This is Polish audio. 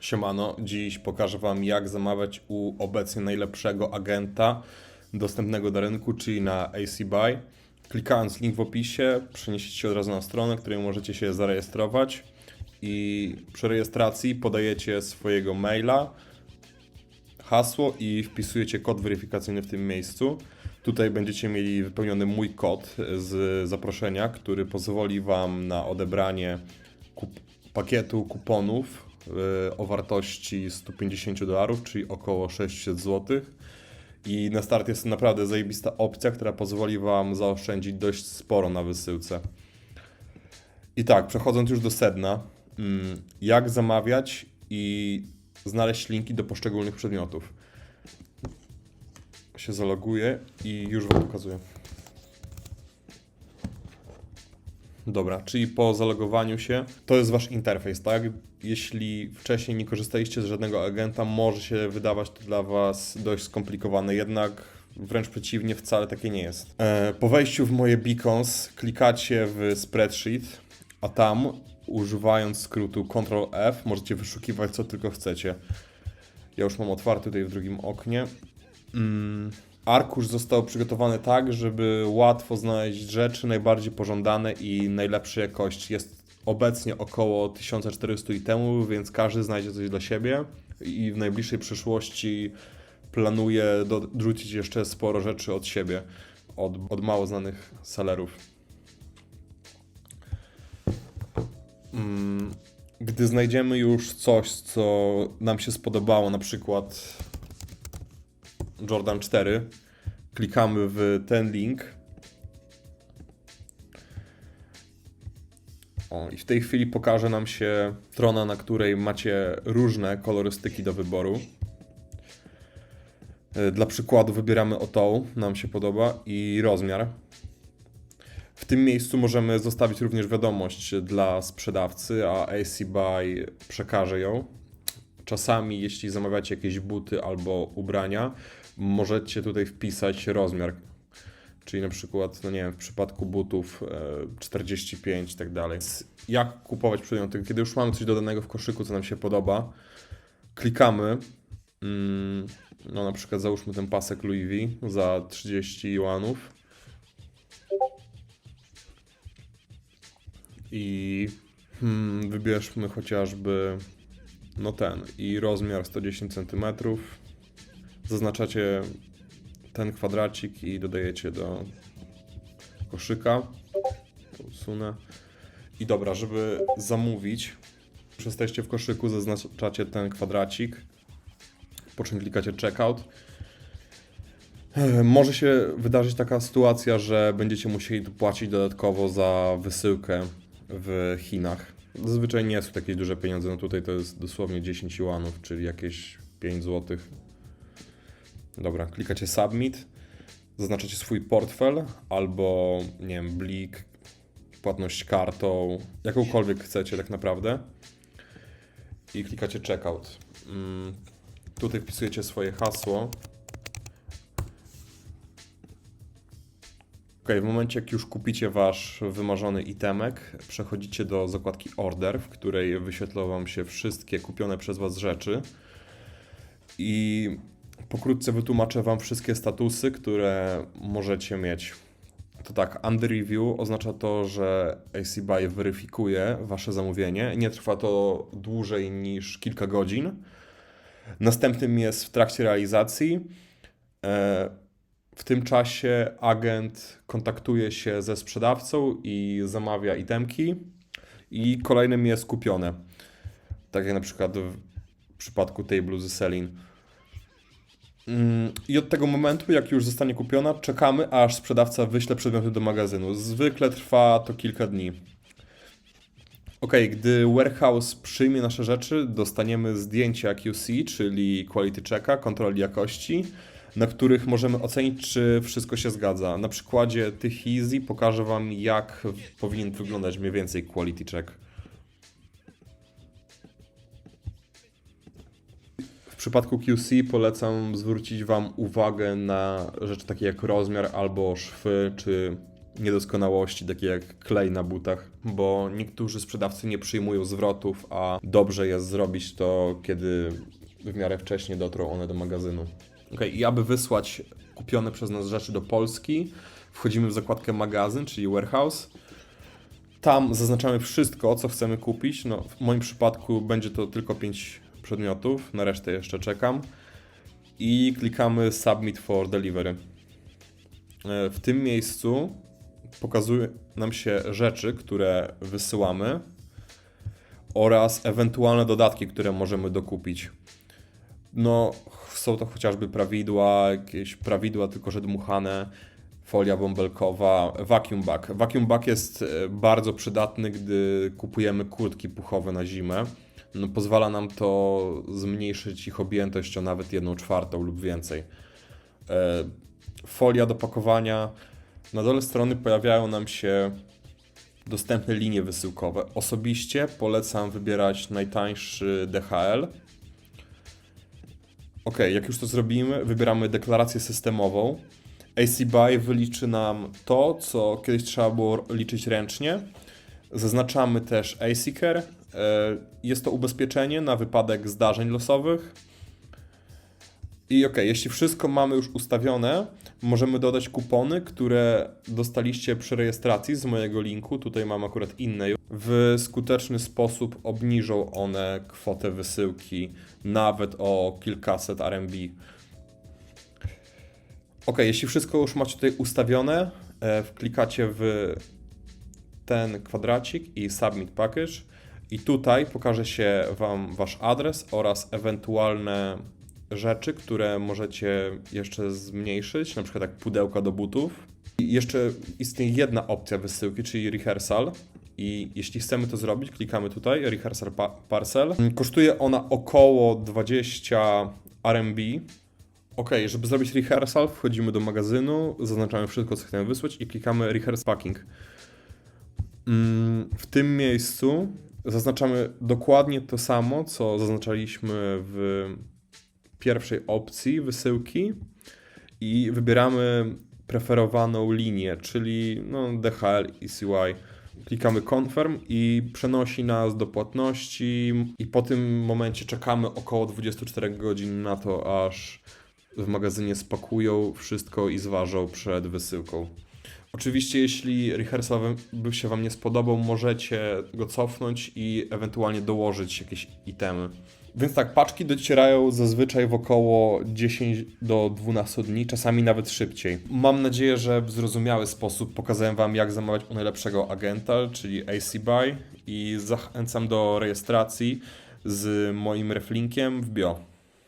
Siemano, dziś pokażę Wam jak zamawiać u obecnie najlepszego agenta dostępnego na rynku, czyli na AC Buy. Klikając link w opisie, przeniesiecie się od razu na stronę, której możecie się zarejestrować i przy rejestracji podajecie swojego maila, hasło i wpisujecie kod weryfikacyjny w tym miejscu. Tutaj będziecie mieli wypełniony mój kod z zaproszenia, który pozwoli Wam na odebranie kup- pakietu kuponów o wartości 150 dolarów, czyli około 600 zł. I na start jest to naprawdę zajebista opcja, która pozwoli Wam zaoszczędzić dość sporo na wysyłce. I tak, przechodząc już do sedna, mm, jak zamawiać i znaleźć linki do poszczególnych przedmiotów. Się zaloguję i już Wam pokazuję. Dobra, czyli po zalogowaniu się to jest Wasz interfejs, tak? Jeśli wcześniej nie korzystaliście z żadnego agenta, może się wydawać to dla Was dość skomplikowane, jednak wręcz przeciwnie, wcale takie nie jest. E, po wejściu w moje beacons klikacie w spreadsheet, a tam używając skrótu Ctrl F możecie wyszukiwać co tylko chcecie. Ja już mam otwarty tutaj w drugim oknie. Mm, arkusz został przygotowany tak, żeby łatwo znaleźć rzeczy najbardziej pożądane i najlepszej jakości. Jest obecnie około 1400 itemów, więc każdy znajdzie coś dla siebie i w najbliższej przyszłości planuję dorzucić jeszcze sporo rzeczy od siebie, od, od mało znanych sellerów. Mm, Gdy znajdziemy już coś, co nam się spodobało, na przykład Jordan 4, klikamy w ten link. O, i w tej chwili pokaże nam się strona, na której macie różne kolorystyki do wyboru. E, Dla przykładu wybieramy o tą, nam się podoba, i rozmiar. W tym miejscu możemy zostawić również wiadomość dla sprzedawcy, a AC Buy przekaże ją. Czasami, jeśli zamawiacie jakieś buty albo ubrania, możecie tutaj wpisać rozmiar. Czyli na przykład, no nie wiem, w przypadku butów e, 45 i tak dalej. Jak kupować przedmioty? Kiedy już mamy coś dodanego w koszyku, co nam się podoba, klikamy. Mm, no na przykład załóżmy ten pasek Louis V za 30 juanów. I hmm, wybierzmy chociażby no ten i rozmiar 110 cm. Zaznaczacie ten kwadracik i dodajecie do koszyka. Usunę. I dobra, żeby zamówić, przestajecie w koszyku, zaznaczacie ten kwadracik, po czym klikacie checkout. E, Może się wydarzyć taka sytuacja, że będziecie musieli płacić dodatkowo za wysyłkę w Chinach. Zazwyczaj nie są to jakieś duże pieniądze, no tutaj to jest dosłownie 10 juanów, czyli jakieś 5 zł. Dobra, klikacie submit, zaznaczacie swój portfel albo, nie wiem, blik, płatność kartą, jakąkolwiek chcecie tak naprawdę i klikacie checkout. Mm, Tutaj wpisujecie swoje hasło. Ok, w momencie jak już kupicie wasz wymarzony itemek, przechodzicie do zakładki Order, w której wyświetlą wam się wszystkie kupione przez was rzeczy. I pokrótce wytłumaczę wam wszystkie statusy, które możecie mieć. To tak, under review oznacza to, że AC Buy weryfikuje wasze zamówienie. Nie trwa to dłużej niż kilka godzin. Następnym jest w trakcie realizacji. E, W tym czasie agent kontaktuje się ze sprzedawcą i zamawia itemki. I kolejnym jest kupione. Tak jak na przykład w przypadku tej bluzy Selin. Mm, I od tego momentu, jak już zostanie kupiona, czekamy, aż sprzedawca wyśle przedmioty do magazynu. Zwykle trwa to kilka dni. Ok, gdy warehouse przyjmie nasze rzeczy, dostaniemy zdjęcia QC, czyli quality checka, kontroli jakości, na których możemy ocenić, czy wszystko się zgadza. Na przykładzie tych Easy pokażę Wam, jak powinien wyglądać mniej więcej quality check. W przypadku QC polecam zwrócić Wam uwagę na rzeczy takie jak rozmiar albo szwy, czy niedoskonałości, takie jak klej na butach, bo niektórzy sprzedawcy nie przyjmują zwrotów, a dobrze jest zrobić to, kiedy w miarę wcześnie dotrą one do magazynu. Ok, i aby wysłać kupione przez nas rzeczy do Polski, wchodzimy w zakładkę magazyn, czyli warehouse. Tam zaznaczamy wszystko, co chcemy kupić. No, w moim przypadku będzie to tylko 5 przedmiotów, na resztę jeszcze czekam. I klikamy Submit for Delivery. E, W tym miejscu pokazuje nam się rzeczy, które wysyłamy oraz ewentualne dodatki, które możemy dokupić. No, są to chociażby prawidła, jakieś prawidła, tylko że dmuchane, folia bąbelkowa, vacuum bag. Vacuum bag jest e, bardzo przydatny, gdy kupujemy kurtki puchowe na zimę. No, pozwala nam to zmniejszyć ich objętość o nawet 1 czwartą lub więcej. E, Folia do pakowania. Na dole strony pojawiają nam się dostępne linie wysyłkowe. Osobiście polecam wybierać najtańszy DHL. Ok, jak już to zrobimy, wybieramy deklarację systemową. AC Buy wyliczy nam to, co kiedyś trzeba było liczyć ręcznie. Zaznaczamy też AC Care. E, Jest to ubezpieczenie na wypadek zdarzeń losowych. I ok, jeśli wszystko mamy już ustawione, możemy dodać kupony, które dostaliście przy rejestracji z mojego linku. Tutaj mam akurat inne. W skuteczny sposób obniżą one kwotę wysyłki nawet o kilkaset RMB. Ok, jeśli wszystko już macie tutaj ustawione, e, wklikacie w ten kwadracik i Submit Package. I tutaj pokaże się Wam Wasz adres oraz ewentualne rzeczy, które możecie jeszcze zmniejszyć, na przykład jak pudełka do butów. I jeszcze istnieje jedna opcja wysyłki, czyli rehearsal. I jeśli chcemy to zrobić, klikamy tutaj, rehearsal pa- parcel. Kosztuje ona około 20 RMB. Ok, żeby zrobić rehearsal, wchodzimy do magazynu, zaznaczamy wszystko, co chcemy wysłać i klikamy rehearsal packing. Mm, W tym miejscu zaznaczamy dokładnie to samo, co zaznaczaliśmy w pierwszej opcji wysyłki i wybieramy preferowaną linię, czyli no, DHL i CY. Klikamy Confirm i przenosi nas do płatności i po tym momencie czekamy około 24 godzin na to, aż w magazynie spakują wszystko i zważą przed wysyłką. Oczywiście, jeśli rehearsal by się Wam nie spodobał, możecie go cofnąć i ewentualnie dołożyć jakieś itemy. Więc tak, paczki docierają zazwyczaj w około 10 do 12 dni, czasami nawet szybciej. Mam nadzieję, że w zrozumiały sposób pokazałem Wam, jak zamawiać u najlepszego agenta, czyli AC Buy i zachęcam do rejestracji z moim reflinkiem w bio.